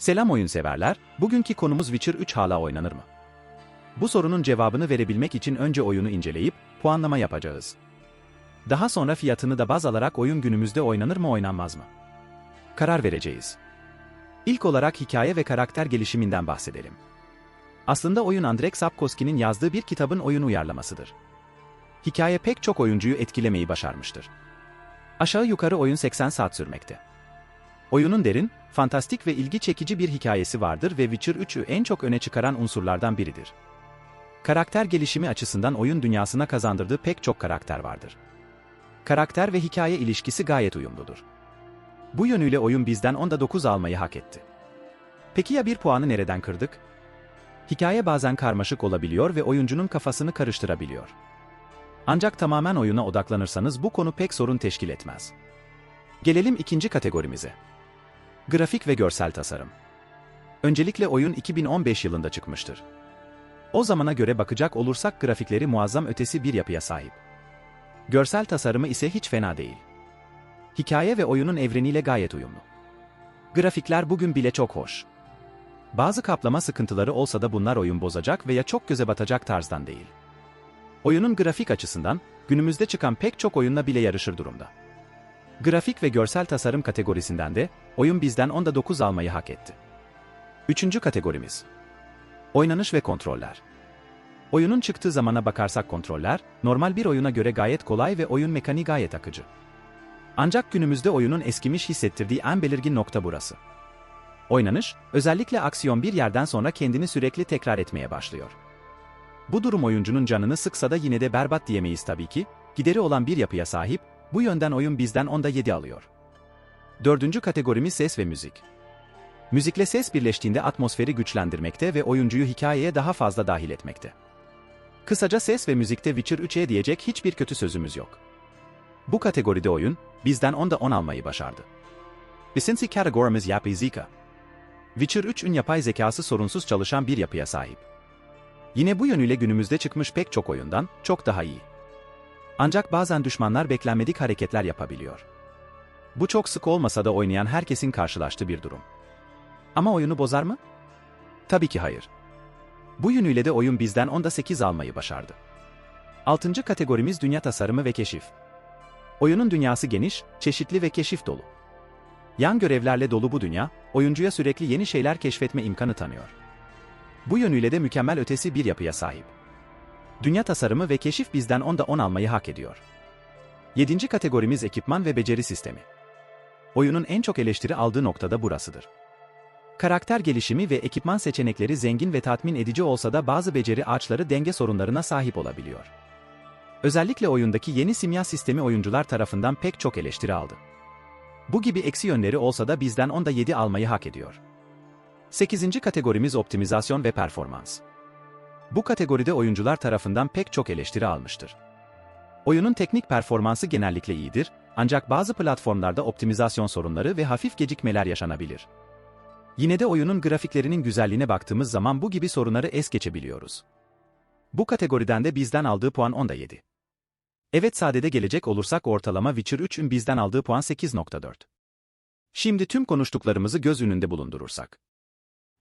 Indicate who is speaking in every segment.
Speaker 1: Selam oyun severler, bugünkü konumuz Witcher 3 hala oynanır mı? Bu sorunun cevabını verebilmek için önce oyunu inceleyip, puanlama yapacağız. Daha sonra fiyatını da baz alarak oyun günümüzde oynanır mı oynanmaz mı? Karar vereceğiz. İlk olarak hikaye ve karakter gelişiminden bahsedelim. Aslında oyun Andrzej Sapkowski'nin yazdığı bir kitabın oyun uyarlamasıdır. Hikaye pek çok oyuncuyu etkilemeyi başarmıştır. Aşağı yukarı oyun 80 saat sürmekte. Oyunun derin, fantastik ve ilgi çekici bir hikayesi vardır ve Witcher 3'ü en çok öne çıkaran unsurlardan biridir. Karakter gelişimi açısından oyun dünyasına kazandırdığı pek çok karakter vardır. Karakter ve hikaye ilişkisi gayet uyumludur. Bu yönüyle oyun bizden onda 9 almayı hak etti. Peki ya bir puanı nereden kırdık? Hikaye bazen karmaşık olabiliyor ve oyuncunun kafasını karıştırabiliyor. Ancak tamamen oyuna odaklanırsanız bu konu pek sorun teşkil etmez. Gelelim ikinci kategorimize. Grafik ve görsel tasarım. Öncelikle oyun 2015 yılında çıkmıştır. O zamana göre bakacak olursak grafikleri muazzam ötesi bir yapıya sahip. Görsel tasarımı ise hiç fena değil. Hikaye ve oyunun evreniyle gayet uyumlu. Grafikler bugün bile çok hoş. Bazı kaplama sıkıntıları olsa da bunlar oyun bozacak veya çok göze batacak tarzdan değil. Oyunun grafik açısından, günümüzde çıkan pek çok oyunla bile yarışır durumda. Grafik ve görsel tasarım kategorisinden de, oyun bizden onda 9 almayı hak etti. Üçüncü kategorimiz. Oynanış ve kontroller. Oyunun çıktığı zamana bakarsak kontroller, normal bir oyuna göre gayet kolay ve oyun mekaniği gayet akıcı. Ancak günümüzde oyunun eskimiş hissettirdiği en belirgin nokta burası. Oynanış, özellikle aksiyon bir yerden sonra kendini sürekli tekrar etmeye başlıyor. Bu durum oyuncunun canını sıksa da yine de berbat diyemeyiz tabii ki, gideri olan bir yapıya sahip, bu yönden oyun bizden onda 7 alıyor. Dördüncü kategorimiz ses ve müzik. Müzikle ses birleştiğinde atmosferi güçlendirmekte ve oyuncuyu hikayeye daha fazla dahil etmekte. Kısaca ses ve müzikte Witcher 3'e diyecek hiçbir kötü sözümüz yok. Bu kategoride oyun, bizden onda 10 almayı başardı. Bisinsi kategorimiz yapay zeka. Witcher 3'ün yapay zekası sorunsuz çalışan bir yapıya sahip. Yine bu yönüyle günümüzde çıkmış pek çok oyundan çok daha iyi. Ancak bazen düşmanlar beklenmedik hareketler yapabiliyor. Bu çok sık olmasa da oynayan herkesin karşılaştığı bir durum. Ama oyunu bozar mı? Tabii ki hayır. Bu yönüyle de oyun bizden onda 8 almayı başardı. Altıncı kategorimiz dünya tasarımı ve keşif. Oyunun dünyası geniş, çeşitli ve keşif dolu. Yan görevlerle dolu bu dünya, oyuncuya sürekli yeni şeyler keşfetme imkanı tanıyor. Bu yönüyle de mükemmel ötesi bir yapıya sahip. Dünya tasarımı ve keşif bizden onda 10 almayı hak ediyor. Yedinci kategorimiz ekipman ve beceri sistemi. Oyunun en çok eleştiri aldığı noktada burasıdır. Karakter gelişimi ve ekipman seçenekleri zengin ve tatmin edici olsa da bazı beceri ağaçları denge sorunlarına sahip olabiliyor. Özellikle oyundaki yeni simya sistemi oyuncular tarafından pek çok eleştiri aldı. Bu gibi eksi yönleri olsa da bizden onda 7 almayı hak ediyor. 8. kategorimiz optimizasyon ve performans. Bu kategoride oyuncular tarafından pek çok eleştiri almıştır. Oyunun teknik performansı genellikle iyidir, ancak bazı platformlarda optimizasyon sorunları ve hafif gecikmeler yaşanabilir. Yine de oyunun grafiklerinin güzelliğine baktığımız zaman bu gibi sorunları es geçebiliyoruz. Bu kategoriden de bizden aldığı puan onda 7. Evet sadede gelecek olursak ortalama Witcher 3'ün bizden aldığı puan 8.4. Şimdi tüm konuştuklarımızı göz önünde bulundurursak.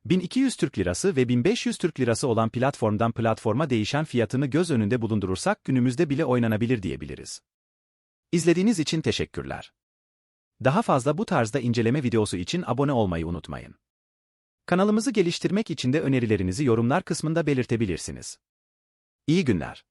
Speaker 1: 1200 Türk Lirası ve 1500 Türk Lirası olan platformdan platforma değişen fiyatını göz önünde bulundurursak günümüzde bile oynanabilir diyebiliriz. İzlediğiniz için teşekkürler. Daha fazla bu tarzda inceleme videosu için abone olmayı unutmayın. Kanalımızı geliştirmek için de önerilerinizi yorumlar kısmında belirtebilirsiniz. İyi günler.